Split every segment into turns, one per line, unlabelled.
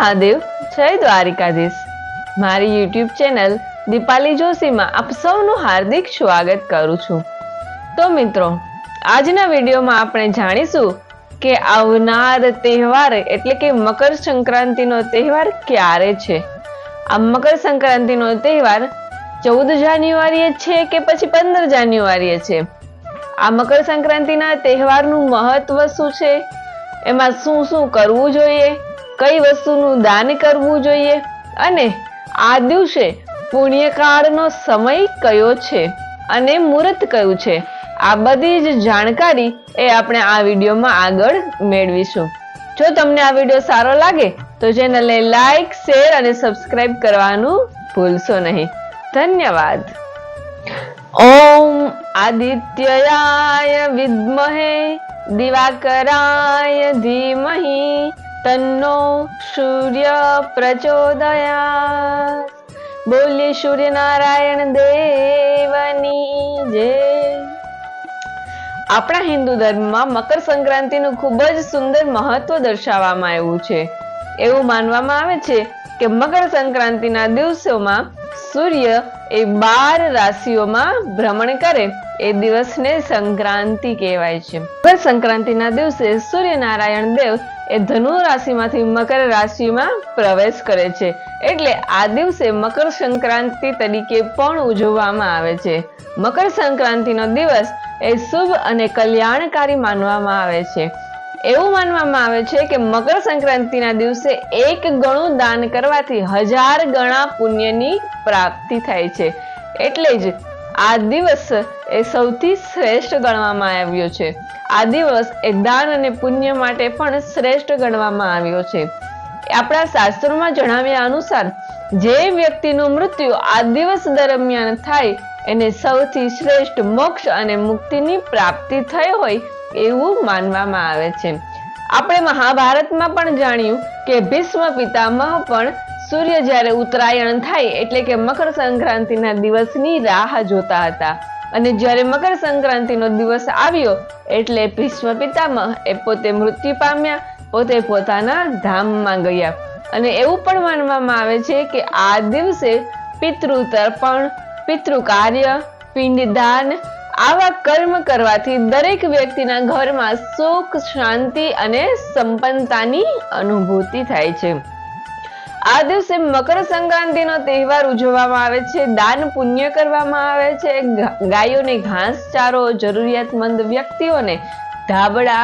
મહાદેવ, જય દ્વારિકાધીશ. મારી YouTube channel Dipali જોશીમાં આપ સૌનું હાર્દિક સ્વાગત કરું છું. તો મિત્રો, આજના વિડીયોમાં આપણે જાણીશું કે આવનાર તહેવાર, એટલે કે મકર સંક્રાંતિનો તહેવાર ક્યારે છે? આ મકર સંક્રાંતિનો તહેવાર ચૌદ જાન્યુઆરીએ છે કે પછી પંદર જાન્યુઆરીએ છે? આ મકર સંક્રાંતિના તહેવારનું મહત્વ શું છે? એમાં શું શું કરવું જોઈએ? કઈ વસ્તુનું દાન કરવું જોઈએ? અને આ દિવસે પુણ્યકાળનો સમય કયો છે? અને મુહૂર્ત કયું છે? આ બધી જ જાણકારી એ આપણે આ વિડીયોમાં આગળ મેળવીશું. જો તમને આ વીડિયો સારો લાગે, તો ચેનલને લાઈક, શેર અને સબસ્ક્રાઇબ કરવાનું ભૂલશો નહીં. ધન્યવાદ. ઓમ આદિત્યયાય વિદ્મહે, દિવાકરાય ધીમહિ. તન્નો સૂર્ય પ્રચોદયા બોલીએ સૂર્યનારાયણ દેવની જય આપણા હિન્દુ ધર્મમાં મકર સંક્રાંતિનું ખૂબ જ સુંદર મહત્વ દર્શાવવામાં આવ્યું છે. એવું માનવામાં આવે છે કે મકર સંક્રાંતિના દિવસોમાં સૂર્ય એ બાર રાશિઓમાં ભ્રમણ કરે, એ દિવસને સંક્રાંતિ કહેવાય છે. મકર સંક્રાંતિના દિવસે સૂર્યનારાયણ દેવ એ ધનુ રાશિમાંથી મકર રાશિમાં પ્રવેશ કરે છે. એટલે આ દિવસે મકર સંક્રાંતિ તરીકે પણ ઉજવવામાં આવે છે. મકર સંક્રાંતિનો દિવસ એ શુભ અને કલ્યાણકારી માનવામાં આવે છે. એવું માનવામાં આવે છે કે મકર સંક્રાંતિના દિવસે એક ગણું દાન કરવાથી હજાર ગણા પુણ્યની પ્રાપ્તિ થાય છે. એટલે જ આ દિવસ એ સૌથી શ્રેષ્ઠ ગણવામાં આવ્યો છે. આ દિવસ એ દાન અને પુણ્ય માટે પણ શ્રેષ્ઠ ગણવામાં આવ્યો છે. આપણા શાસ્ત્રોમાં જણાવ્યા અનુસાર, જે વ્યક્તિનું મૃત્યુ આ દિવસ દરમિયાન થાય, એને સૌથી શ્રેષ્ઠ મોક્ષ અને મુક્તિની પ્રાપ્તિ થઈ હોય એવું માનવામાં આવે છે. આપણે મહાભારતમાં પણ જાણ્યું કે ભીષ્મ પિતામહ પણ સૂર્ય જ્યારે ઉત્તરાયણ થાય એટલે કે મકર સંક્રાંતિના દિવસની રાહ જોતા હતા. અને જ્યારે મકર સંક્રાંતિનો દિવસ આવ્યો એટલે ભીષ્મ પિતામહ એ પોતે મૃત્યુ પામ્યા, પોતે પોતાના ધામમાં ગયા. અને એવું પણ માનવામાં આવે છે કે આ દિવસે પિતૃ તર્પણ, પિતૃ કાર્ય, પિંડદાન આવા કર્મ કરવાથી દરેક વ્યક્તિના ઘરમાં સુખ, શાંતિ અને સંપન્નતાની અનુભૂતિ થાય છે. આ દિવસે મકર સંક્રાંતિનો તહેવાર ઉજવવામાં આવે છે, દાન પુણ્ય કરવામાં આવે છે ગાયોને ઘાસ ચારો, જરૂરિયાતમંદ વ્યક્તિઓને ધાબળા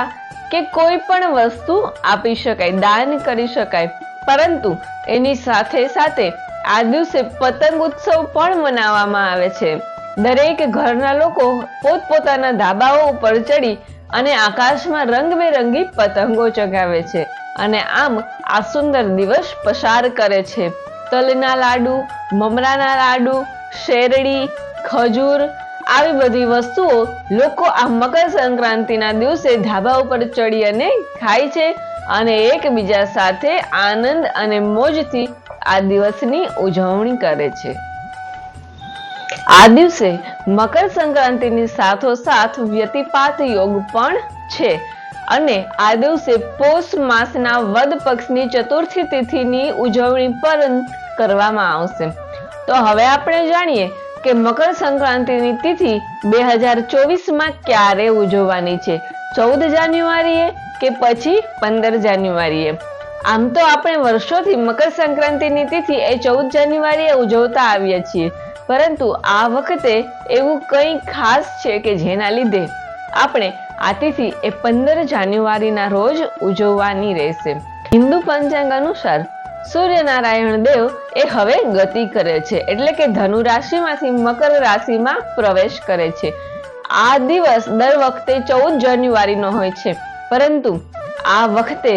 કે કોઈ પણ વસ્તુ આપી શકાય, દાન કરી શકાય. પરંતુ એની સાથે સાથે આ દિવસે પતંગ ઉત્સવ પણ મનાવવામાં આવે છે. દરેક ઘરના લોકો પોતપોતાના ધાબાઓ ઉપર ચડી અને આકાશમાં રંગબેરંગી પતંગો ચગાવે છે અને આમ આ સુંદર દિવસ પસાર કરે છે. તલના લાડુ, મમરાના લાડુ, શેરડી, ખજૂર આવી બધી વસ્તુઓ લોકો આ મકર સંક્રાંતિના દિવસે ધાબા ઉપર ચડી અને ખાય છે અને એકબીજા સાથે આનંદ અને મોજથી આ દિવસની ઉજવણી કરે છે. આ દિવસે મકર સંક્રાંતિની સાથોસાથ વ્યતિપાત યોગ પણ છે. અને આ દિવસે પોષ માસના વદ પક્ષની ચતુર્થી તિથિની ઉજવણી પણ કરવામાં આવશે. તો હવે આપણે જાણીએ કે મકર સંક્રાંતિની તિથિ બે હજાર ચોવીસમાં ક્યારે ઉજવવાની છે? ચૌદ જાન્યુઆરીએ કે પછી પંદર જાન્યુઆરીએ? આમ તો આપણે વર્ષોથી મકર સંક્રાંતિની તિથિ એ ચૌદ જાન્યુઆરીએ ઉજવતા આવીએ છીએ. પરંતુ આ વખતે એવું કંઈ ખાસ છે કે જેના લીધે આપણે આ તિથિ એ પંદર જાન્યુઆરીના રોજ ઉજવવાની રહેશે. હિન્દુ પંચાંગ અનુસાર સૂર્યનારાયણ દેવ એ હવે ગતિ કરે છે, એટલે કે ધનુ રાશિમાંથી મકર રાશિમાં પ્રવેશ કરે છે. આ દિવસ દર વખતે ચૌદ જાન્યુઆરીનો હોય છે, પરંતુ આ વખતે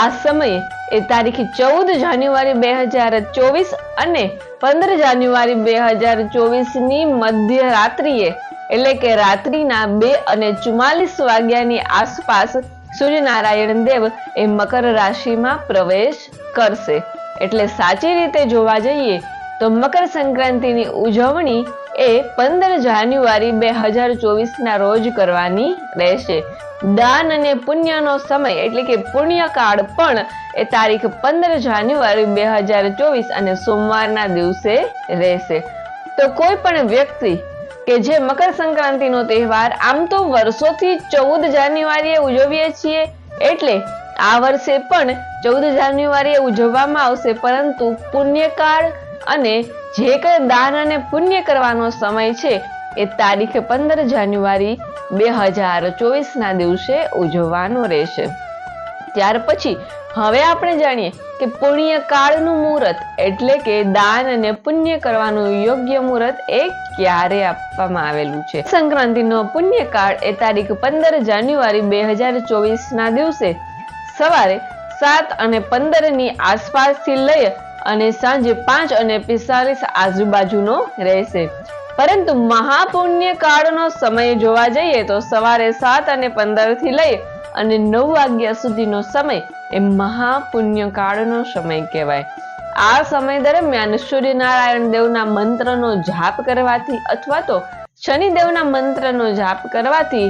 આ સમયે એ તારીખ ચૌદ જાન્યુઆરી બે હજાર ચોવીસ અને પંદર જાન્યુઆરી બે હજાર ચોવીસની મધ્યરાત્રિએ, એટલે કે રાત્રિના બે અને ચુમ્માલીસ વાગ્યાની આસપાસ સૂર્યનારાયણ દેવ એ મકર રાશિમાં પ્રવેશ કરશે. એટલે સાચી રીતે જોવા જઈએ તો મકર સંક્રાંતિની ઉજવણી એ પંદર જાન્યુઆરી બે હજાર ચોવીસના રોજ કરવાની રહેશે. દાન અને પુણ્યનો સમય એટલે કે પુણ્યકાળ પણ એ તારીખ પંદર જાન્યુઆરી બે હજાર ચોવીસ અને સોમવારના દિવસે રહેશે. તો કોઈ પણ વ્યક્તિ કે જે મકર સંક્રાંતિનો તહેવાર આમ તો વર્ષોથી ચૌદ જાન્યુઆરીએ ઉજવીએ છીએ, એટલે આ વર્ષે પણ ચૌદ જાન્યુઆરીએ ઉજવવામાં આવશે, પરંતુ પુણ્યકાળ અને જે કંઈ દાન અને પુણ્ય કરવાનો સમય છે, એ તારીખ પંદર જાન્યુઆરી બે હજાર ચોવીસના દિવસે ઉજવવાનો રહેશે. ત્યાર પછી, હવે આપણે જાણીએ કે પુણ્ય કાળનું મુહૂર્ત એટલે કે દાન અને પુણ્ય કરવાનું યોગ્ય મુહૂર્ત એ ક્યારે આપવામાં આવેલું છે? સંક્રાંતિનો પુણ્ય કાળ એ તારીખ પંદર જાન્યુઆરી બે હજાર ચોવીસના દિવસે સવારે સાત અને પંદરની આસપાસથી લઈ અને સાંજે પાંચ અને પિસ્તાલીસ આજુબાજુનો રહેશે. પરંતુ મહાપુણ્ય કાળનો સમય જોવા જઈએ તો સવારે સાત અને પંદરથી લઈ અને નવ વાગ્યા સુધીનો સમય એ મહાપુણ્ય કાળનો સમય કહેવાય. આ સમય દરમિયાન સૂર્યનારાયણ દેવના મંત્રનો જાપ કરવાથી અથવા તો શનિદેવના મંત્રનો જાપ કરવાથી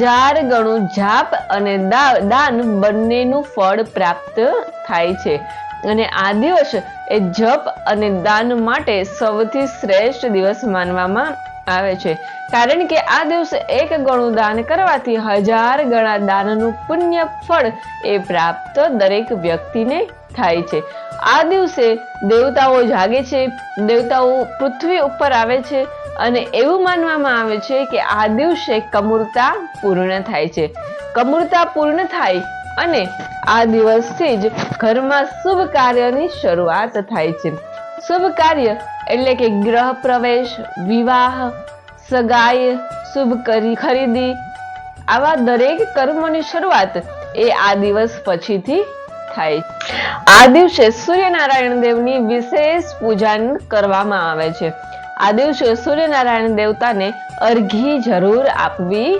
હજાર ગણું જાપ અને દાન બંનેનું ફળ પ્રાપ્ત થાય છે. અને આ દિવસ એ જપ અને દાન માટે સૌથી શ્રેષ્ઠ દિવસ માનવામાં આવે છે. કારણ કે આ દિવસે એક ગણું દાન કરવાથી હજાર ગણા દાનનું પુણ્ય ફળ એ પ્રાપ્ત દરેક વ્યક્તિને થાય છે. આ દિવસે દેવતાઓ જાગે છે, દેવતાઓ પૃથ્વી ઉપર આવે છે અને એવું માનવામાં આવે છે કે આ દિવસે કમૂરતા પૂર્ણ થાય છે. કમૂરતા પૂર્ણ થાય અને આ દિવસથી જ ઘરમાં શુભ કાર્યની શરૂઆત થાય છે. શુભ કાર્ય એટલે કે ગ્રહ પ્રવેશ, વિવાહ, સગાઈ, શુભ કરી, ખરીદી. આવા દરેક કર્મોની શરૂઆત એ આ દિવસ પછીથી થાય આ દિવસે સૂર્યનારાયણ દેવની વિશેષ પૂજા કરવામાં આવે છે. આ દિવસે સૂર્યનારાયણ દેવતાને અર્ઘી જરૂર આપવી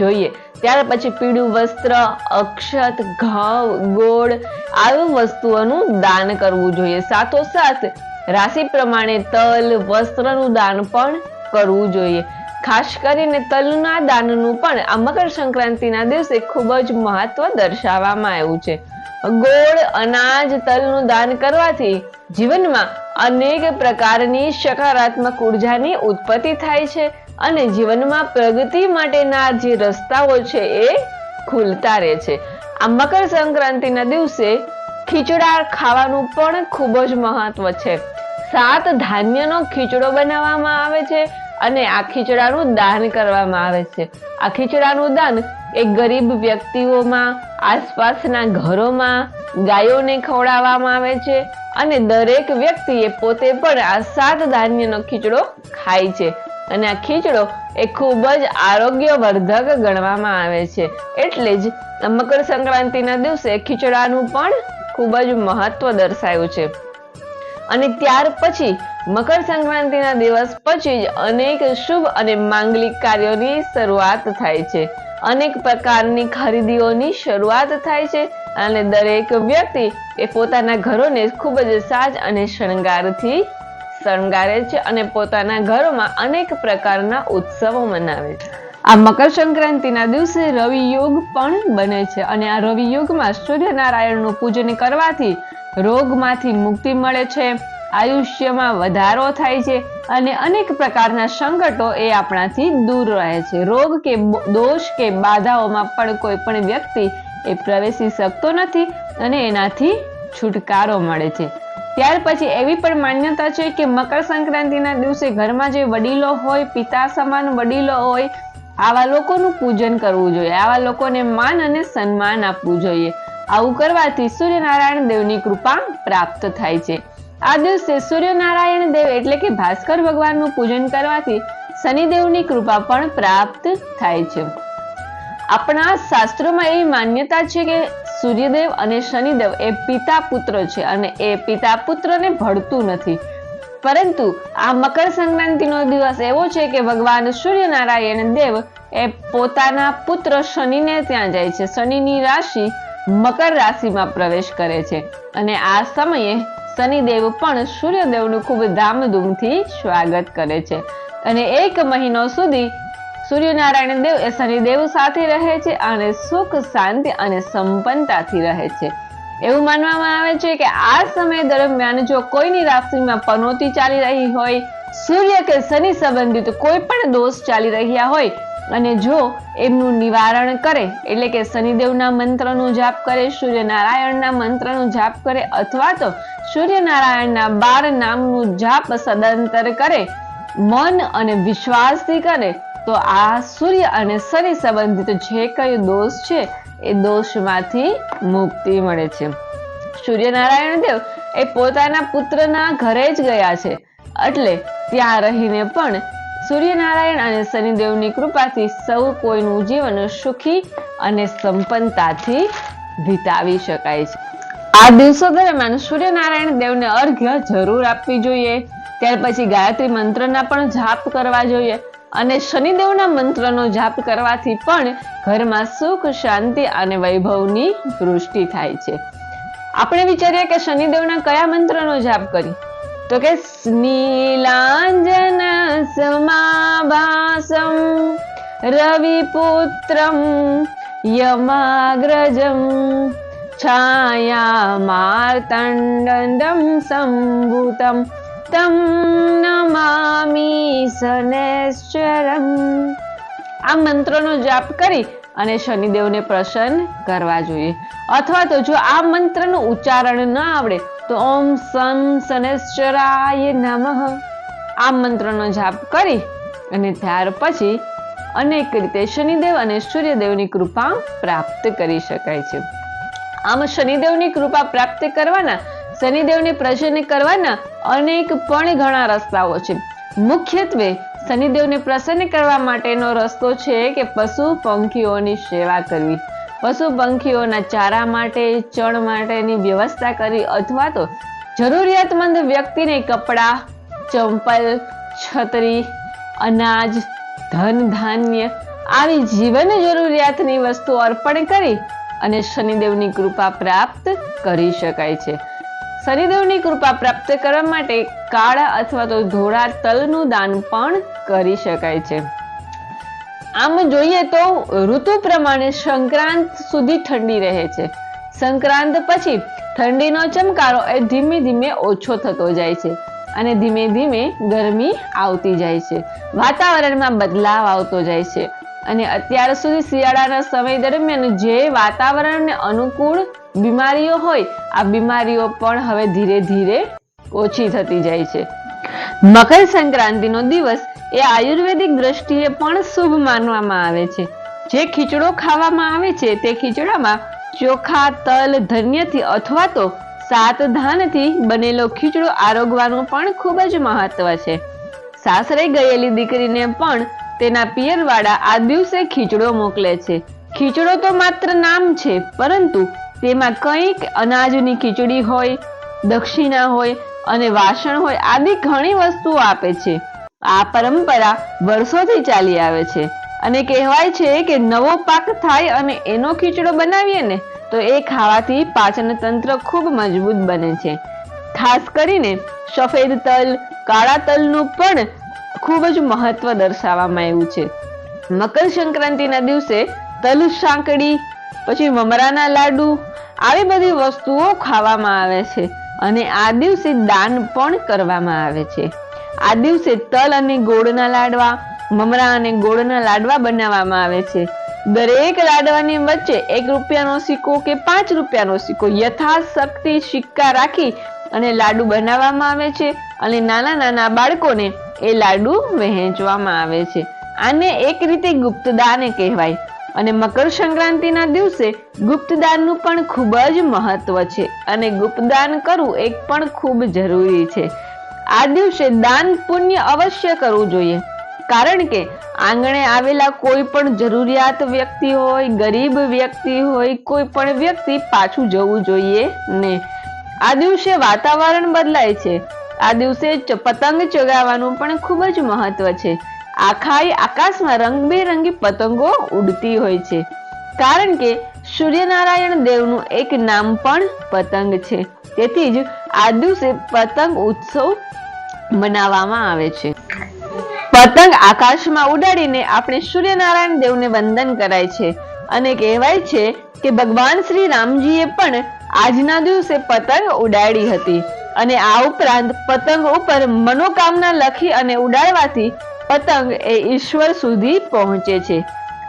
જોઈએ. ત્યાર પછી પીળું વસ્ત્ર, અક્ષત ઘઉં ગોળ આવી વસ્તુઓનું દાન કરવું જોઈએ. સાથોસાથ રાશિ પ્રમાણે તલ, વસ્ત્રનું દાન પણ કરવું જોઈએ. ખાસ કરીને તલના દાનનું પણ આ મકર સંક્રાંતિના દિવસે ખૂબ જ મહત્વ દર્શાવવામાં આવ્યું છે. ગોળ, અનાજ, તલનું દાન કરવાથી જીવનમાં અનેક પ્રકારની સકારાત્મક ઉર્જાની ઉત્પત્તિ થાય છે. અને જીવનમાં પ્રગતિ માટેના જે રસ્તાઓ છે એ ખુલતા રહે છે. આ મકર સંક્રાંતિના દિવસે ખીચડા ખાવાનું પણ ખૂબ જ મહત્વ છે. સાત ધાન્યનો ખીચડો બનાવવામાં આવે છે અને આ ખીચડાનું દાન કરવામાં આવે છે. આ ખીચડાનું દાન એ ગરીબ વ્યક્તિઓમાં, આસપાસના ઘરોમાં, ગાયોને ખવડાવવામાં આવે છે અને દરેક વ્યક્તિએ પોતે પણ આ સાત ધાન્યનો ખીચડો ખાય છે. અને આ ખીચડો એ ખૂબ જ આરોગ્યવર્ધક ગણવામાં આવે છે. એટલે જ મકર સંક્રાંતિના દિવસે ખીચડાનું પણ ખૂબ જ મહત્વ દર્શાયું છે. અને ત્યાર પછી મકર સંક્રાંતિના દિવસ પછી જ અનેક શુભ અને માંગલિક કાર્યોની શરૂઆત થાય છે. અનેક પ્રકારની ખરીદીઓની શરૂઆત થાય છે અને દરેક વ્યક્તિ એ પોતાના ઘરોને ખૂબ જ સાજ અને શણગારથી શણગારે છે અને પોતાના ઘરોમાં અનેક પ્રકારના ઉત્સવો મનાવે છે. આ મકર સંક્રાંતિના દિવસે રવિ યોગ પણ બને છે અને આ રવિ યોગમાં સૂર્યનારાયણનું પૂજન કરવાથી રોગમાંથી મુક્તિ મળે છે, આયુષ્યમાં વધારો થાય છે અને અનેક પ્રકારના સંકટો એ આપણાથી દૂર રહે છે. રોગ કે દોષ કે બાધાઓમાં પણ કોઈ પણ વ્યક્તિ એ પ્રવેશી શકતો નથી અને એનાથી છુટકારો મળે છે. ત્યાર પછી એવી પણ માન્યતા છે કે મકર સંક્રાંતિના દિવસે ઘરમાં જે વડીલો હોય, પિતા સમાન વડીલો હોય, આવા લોકોનું પૂજન કરવું જોઈએ. આવા લોકોને માન અને સન્માન આપવું જોઈએ. આવું કરવાથી સૂર્યનારાયણ દેવની કૃપા પ્રાપ્ત થાય છે. આ દિવસે સૂર્યનારાયણ દેવ એટલે કે ભાસ્કર ભગવાનનું પૂજન કરવાથી શનિદેવની કૃપા પણ પ્રાપ્ત થાય છે. આપણા શાસ્ત્રોમાં એવી માન્યતા છે કે સૂર્યદેવ અને શનિદેવ એ પિતા પુત્ર છે અને એ પિતા પુત્રને ભળતું નથી. પરંતુ આ મકર સંક્રાંતિનો દિવસ એવો છે કે ભગવાન સૂર્યનારાયણ દેવ એ પોતાના પુત્ર શનિને ત્યાં જાય છે. શનિની રાશિ મકર રાશિમાં પ્રવેશ કરે છે અને આ સમયે શનિદેવ પણ સૂર્યદેવનું ખૂબ ધામધૂમથી સ્વાગત કરે છે. અને એક મહિનો સુધી સૂર્યનારાયણ દેવ એ શનિદેવ સાથે રહે છે અને સુખ, શાંતિ અને સંપન્નતાથી રહે છે. એવું માનવામાં આવે છે કે આ સમય દરમિયાન જો કોઈની રાશિમાં પનોતી ચાલી રહી હોય, સૂર્ય કે શનિ સંબંધિત કોઈ પણ દોષ ચાલી રહ્યા હોય અને જો એમનું નિવારણ કરે, એટલે કે શનિદેવના મંત્રનો જાપ કરે, સૂર્યનારાયણના મંત્રનો જાપ કરે અથવા તો સૂર્યનારાયણના બાર નામનું જાપ સદંતર કરે, મન અને વિશ્વાસથી કરે તો આ સૂર્ય અને શનિ સંબંધિત જે કઈ દોષ છે, એ દોષમાંથી મુક્તિ મળે છે. સૂર્યનારાયણ દેવ એ પોતાના પુત્રના ઘરે જ ગયા છે. એટલે ત્યાં રહીને પણ સૂર્યનારાયણ અને શનિદેવની કૃપાથી સૌ કોઈનું જીવન સુખી અને સંપન્નતાથી વિતાવી શકાય છે. આ દિવસો દરમિયાન સૂર્યનારાયણ દેવને અર્ઘ્ય જરૂર આપવી જોઈએ. ત્યાર પછી ગાયત્રી મંત્રના પણ જાપ કરવા જોઈએ. અને શનિદેવના મંત્રનો જાપ કરવાથી પણ ઘરમાં સુખ, શાંતિ અને વૈભવની વૃષ્ટિ થાય છે. આપણે વિચારીએ કે શનિદેવના કયા મંત્રનો જાપ કરી? તો કે નીલાંજન સમાભાસમ રવિપુત્રમ યમાગ્રજમ છાયા માર્તંડમ સંભૂતમ તમ નમામી શનેશ્વરમ આ મંત્રનો જાપ કરી અને શનિદેવને પ્રસન્ન કરવા જોઈએ. અથવા તો જો આ મંત્રનું ઉચ્ચારણ ન આવડે, તો ઓમ સમ શનેશ્વરાય નમઃ. આ મંત્રનો જાપ કરી અને ત્યાર પછી અનેક રીતે શનિદેવ અને સૂર્યદેવની કૃપા પ્રાપ્ત કરી શકાય છે. આમ શનિદેવની કૃપા પ્રાપ્ત કરવાના શનિદેવને પ્રસન્ન કરવાના અનેક પણ ઘણા રસ્તાઓ છે. મુખ્યત્વે શનિદેવને પ્રસન્ન કરવા માટેનો રસ્તો છે કે પશુ પંખીઓની સેવા કરવી. પશુ પંખીઓના ચારા માટે, ચણ માટેની વ્યવસ્થા કરી અથવા તો જરૂરિયાતમંદ વ્યક્તિને કપડાં, ચંપલ, છત્રી, અનાજ, ધન ધાન્ય આવી જીવન જરૂરિયાતની વસ્તુ અર્પણ કરી અને શનિદેવની કૃપા પ્રાપ્ત કરી શકાય છે. શનિદેવની કૃપા પ્રાપ્ત કરવા માટે કાળા અથવા તો ધોળા તલનું દાન પણ કરી શકાય છે. આમ જોઈએ તો ઋતુ પ્રમાણે સંક્રાંત સુધી ઠંડી રહે છે. સંક્રાંત પછી ઠંડીનો ચમકારો એ ધીમે ધીમે ઓછો થતો જાય છે અને ધીમે ધીમે ગરમી આવતી જાય છે. વાતાવરણમાં બદલાવ આવતો જાય છે અને અત્યાર સુધી શિયાળાના સમય દરમિયાન જે વાતાવરણને અનુકૂળ બીમારીઓ હોય, આ બીમારીઓ પણ હવે ધીરે ધીરે ઓછી થતી જાય છે. મકર સંક્રાંતિનો દિવસ એ આયુર્વેદિક દ્રષ્ટિએ પણ શુભ માનવામાં આવે છે. જે ખીચડો ખાવામાં આવે છે, તે ખીચડામાં ચોખા, તલ, ધન્યથી અથવા તો સાત ધાનથી બનેલો ખીચડો આરોગવાનું પણ ખૂબ જ મહત્વ છે. સાસરે ગયેલી દીકરીને પણ તેના પિયરવાળા આ દિવસે ખીચડો મોકલે છે. ખીચડો તો માત્ર નામ છે, પરંતુ તેમાં કંઈક અનાજની ખીચડી હોય, દક્ષિણા હોય અને વાસણ હોય આદિ ઘણી વસ્તુઓ આપે છે. આ પરંપરા વર્ષોથી ચાલી આવે છે અને કહેવાય છે કે નવો પાક થાય અને એનો ખીચડો બનાવીએ ને, તો એ ખાવાથી પાચન તંત્ર ખૂબ મજબૂત બને છે. ખાસ કરીને સફેદ તલ, કાળા તલનું પણ ખૂબ જ મહત્વ દર્શાવવામાં આવ્યું છે. મકર સંક્રાંતિના દિવસે તલ સાંકડી પછી મમરાના લાડુ આવી બધી વસ્તુઓ ખાવામાં આવે છે અને આ દિવસે દાન પણ કરવામાં આવે છે. આ દિવસે તલ અને ગોળના લાડવા, મમરા અને ગોળના લાડવા બનાવવામાં આવે છે. દરેક લાડવાની વચ્ચે એક રૂપિયાનો સિક્કો કે પાંચ રૂપિયાનો સિક્કો યથાશક્તિ સિક્કા રાખી અને લાડુ બનાવવામાં આવે છે અને નાના નાના બાળકોને એ લાડુ વહેંચવામાં આવે છે. આને એક રીતે ગુપ્તદાન કહેવાય. અને મકર સંક્રાંતિના દિવસે ગુપ્તદાનનું પણ ખૂબ જ મહત્વ છે અને ગુપ્તદાન કરવું એક પણ ખૂબ જરૂરી છે. આ દિવસે દાન પુણ્ય અવશ્ય કરવું જોઈએ. કારણ કે આંગણે આવેલા કોઈ પણ જરૂરિયાત વ્યક્તિ હોય, ગરીબ વ્યક્તિ હોય, કોઈ પણ વ્યક્તિ પાછું જવું જોઈએ ને. આ દિવસે વાતાવરણ બદલાય છે. આ દિવસે પતંગ ચગાવવાનું પણ ખૂબ જ મહત્વ છે. આખાય આકાશમાં રંગબેરંગી પતંગો ઉડતી હોય છે. કારણ કે સૂર્યનારાયણ દેવનું એક નામ પણ પતંગ છે. તેથી જ આ દિવસે પતંગ ઉત્સવ મનાવવામાં આવે છે. પતંગ આકાશમાં ઉડાડીને આપણે સૂર્યનારાયણ દેવને વંદન કરાય છે. અને કહેવાય છે કે ભગવાન શ્રી રામજીએ પણ આજના દિવસે પતંગ ઉડાડી હતી. અને આ ઉપરાંત પતંગ ઉપર મનોકામના લખી અને ઉડાડવાથી પતંગ એ ઈશ્વર સુધી પહોંચે છે.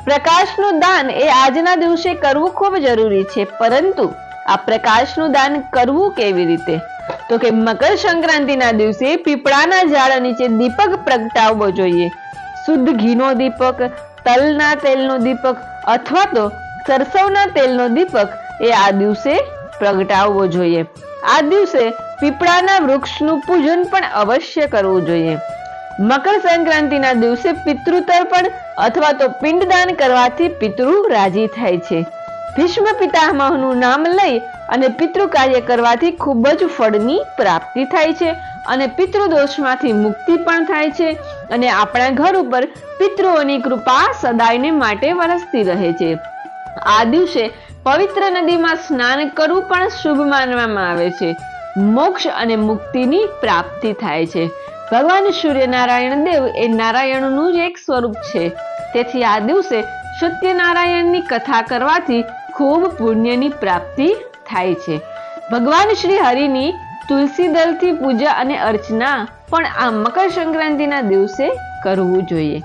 પ્રકાશનું દાન એ આજના દિવસે કરવું ખૂબ જરૂરી છે, પરંતુ આ પ્રકાશનું દાન કરવું કેવી રીતે? તો કે મકર સંક્રાંતિના દિવસે પીપળાના ઝાડ નીચે દીપક પ્રગટાવવો જોઈએ. શુદ્ધ ઘીનો દીપક, તલના તેલનો દીપક અથવા તો સરસવના તેલનો દીપક એ આ દિવસે પ્રગટાવવો જોઈએ. આ દિવસે પીપળાના વૃક્ષનું પૂજન પણ અવશ્ય કરવું જોઈએ. મકર સંક્રાંતિના દિવસે પિતૃતર્પણ અથવા તો પિંડદાન કરવાથી પિતૃ રાજી થાય છે. ભીષ્મ પિતામહનું નામ લઈ અને પિતૃ કાર્ય કરવાથી ખૂબ જ ફળની પ્રાપ્તિ થાય છે અને પિતૃ દોષમાંથી મુક્તિ પણ થાય છે અને આપણા ઘર ઉપર પિતૃઓની કૃપા સદાયને માટે વરસતી રહે છે. આ દિવસે પવિત્ર નદીમાં સ્નાન કરવું પણ શુભ માનવામાં આવે છે. મોક્ષ અને મુક્તિની પ્રાપ્તિ થાય છે. ભગવાન સૂર્યનારાયણ દેવ એ નારાયણનું જ એક સ્વરૂપ છે. તેથી આ દિવસે સત્યનારાયણની કથા કરવાથી ખૂબ પુણ્યની પ્રાપ્તિ થાય છે. ભગવાન શ્રી હરિની તુલસી દળથી પૂજા અને અર્ચના પણ આ મકર સંક્રાંતિના દિવસે કરવું જોઈએ.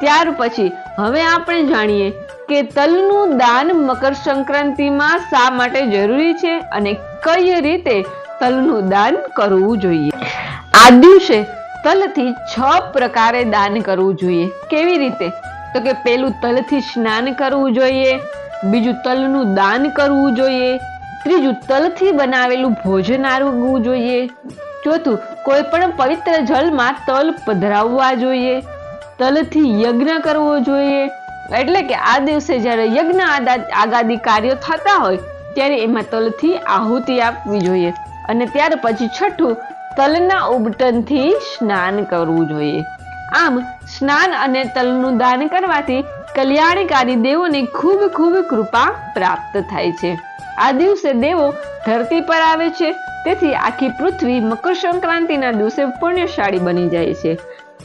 ત્યાર પછી હવે આપણે જાણીએ કે તલનું દાન મકર સંક્રાંતિમાં શા માટે જરૂરી છે અને કઈ રીતે તલનું દાન કરવું જોઈએ. આ દિવસે તલથી છ પ્રકારે દાન કરવું જોઈએ. કેવી રીતે? તો કે પેલું તલથી સ્નાન કરવું જોઈએ, બીજું તલનું દાન કરવું જોઈએ, ત્રીજું તલથી બનાવેલું ભોજન આરવવું જોઈએ, ચોથું કોઈ પણ પવિત્ર જળમાં તલ પધરાવવા જોઈએ, તલથી યજ્ઞ કરવો જોઈએ. એટલે કે આ દિવસે જ્યારે યજ્ઞ આગાદી કાર્યો થતા હોય, ત્યારે એમાં તલથી આહુતિ આપવી જોઈએ. અને ત્યાર પછી છઠ્ઠું તલના ઉબટનથી સ્નાન કરવું જોઈએ. આમ સ્નાન અને તલનું દાન કરવાથી કલ્યાણકારી દેવોની ખૂબ ખૂબ કૃપા પ્રાપ્ત થાય છે. આ દિવસે દેવો ધરતી પર આવે છે, તેથી આખી પૃથ્વી મકર સંક્રાંતિના દિવસે પુણ્યશાળી બની જાય છે.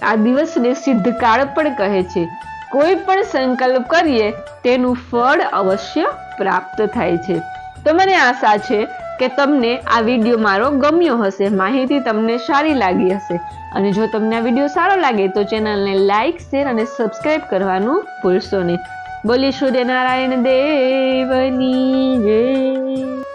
આ દિવસને સિદ્ધકાળ પણ કહે છે. કોઈ પણ સંકલ્પ કરીએ, તેનું ફળ અવશ્ય પ્રાપ્ત થાય છે. તો મને આશા છે કે તમને આ વીડિયો મારો ગમ્યો હશે, માહિતી તમને સારી લાગી હશે. અને જો તમને આ વીડિયો સારો લાગે તો ચેનલને લાઇક શેર અને સબસ્ક્રાઇબ કરવાનું ભૂલશો નહીં. બોલી સૂર્યનારાયણ દેવની જય.